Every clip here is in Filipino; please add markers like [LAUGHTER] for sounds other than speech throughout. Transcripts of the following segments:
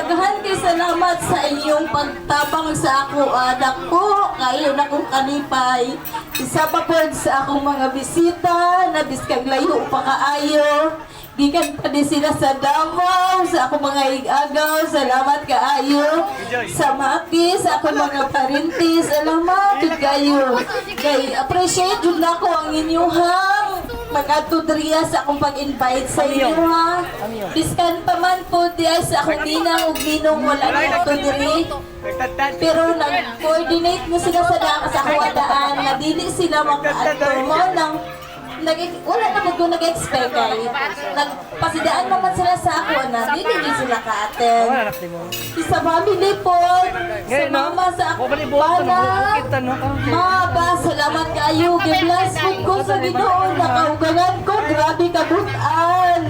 Daghan kay salamat sa inyong pagtabang sa ako, anak ko. Kayo na kong kalipay. Isa pa po sa akong mga bisita, na biskag layo pa kaayo. Gikan pa din sila sa Davao, sa akong mga igagaw. Salamat kaayo. Sa Maki, sa akong mga parintis. Salamat kayo. Kay appreciate jud nako ang magkatudriya sa akong pag-invite sa inyo ha. Biskan pa man po diya sa akong ninang ug ninong wala na to diri. Pero nag-coordinate mo sila sa daan sa kawadaan na dili sila makaato mo nang nag wala na mo doon nag-expect kay nagpasidaan naman sila sa ako na dili sila ka-attend. anak mo. Sa family po, sa mama, sa O, akong balibuhat, bana. kita, no? Maba, salamat kayo. Gibless food ko sa ginoo. Nakaugalan ko. Grabe kabutan.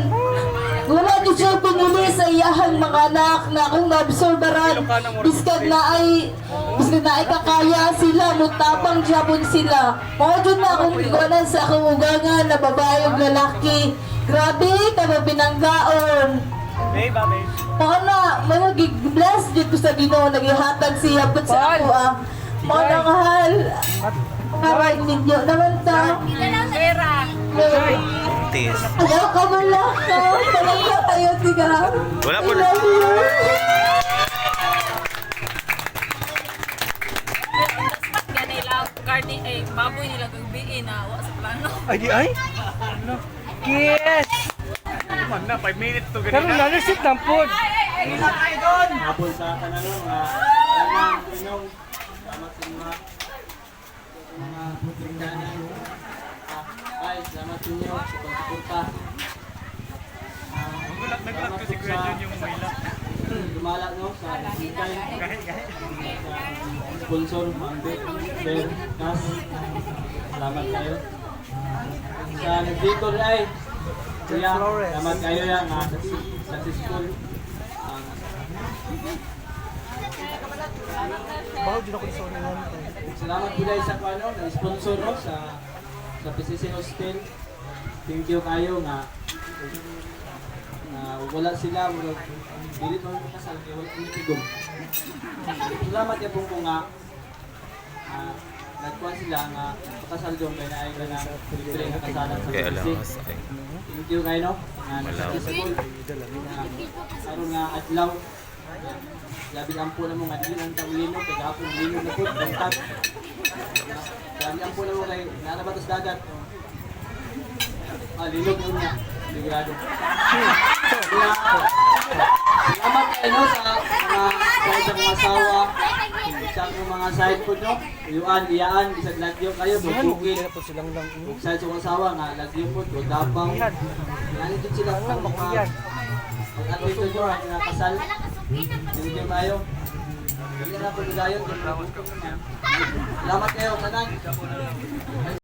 Wala di siya pinili sa iyahang mga anak na akong naabsorbaran. Biskag na ay, biskag na ay kakaya sila, mutabang jabon sila. Mga dyan na akong gigawanan sa akong ugangan na babae ug lalaki. Grabe, kami pinanggaon. Babe, ba, babe? Mga na, mga gig-bless dito sa ginoo, naghihatag siya ba't sa ako ah. Mga nanghal. Karay ninyo naman ta. Tis. Ayaw ka wala ka. Talaga tayo, tiga. Wala po I na. love you. Lang, karni, eh, baboy nila gagbiin na, wa sa plano. Ay, di ay? [LAUGHS] Kiss! Man na, 5 minutes to Karon na, nasit ng food. Hapon sa kanano nga kanang inyong salamat sa mga mga putrikanan. Ah, Ay, salamat sa inyo sa pagsuporta. Nagulat, nagulat kasi Kuya John yung maila. Gumala no sa. Sa sponsor, Mande, Sir, Kas. Salamat kayo. Sa nagdito ay Kuya, salamat kayo yan. ah, Successful. Ah, Bahal din ako sa unahan. Salamat po guys sa ano, na sponsor no sa sa PCC Hostel. Thank you kayo nga na wala sila wala dili pa mo kasal kay wala ni. Salamat ya po nga ah, nagkuhan sila nga pakasal doon kay naay ka na libre nga kasalan sa Kaya ay. Thank you kayo no. Wala. nagsuccessful. Karon nga adlaw Labi ang po na mo nga dili ang tawlino kay gapon lino na po bantag. Labi ang po na mo kay narabatos dagat. Ah, linog mo niya. Ligado. Kaya, Salamat kayo no, sa mga sa mga asawa. Sa akong mga side po no. Uyuan, iyaan, bisag lagyo kayo, silang lang. Kung sa isang asawa nga, lagyo po, do dabaw. Yan. Yan ito sila Ang mga at ito nyo ang nakasal. Kayo tayo. Hindi na po ligayon. Salamat kayo, tanan.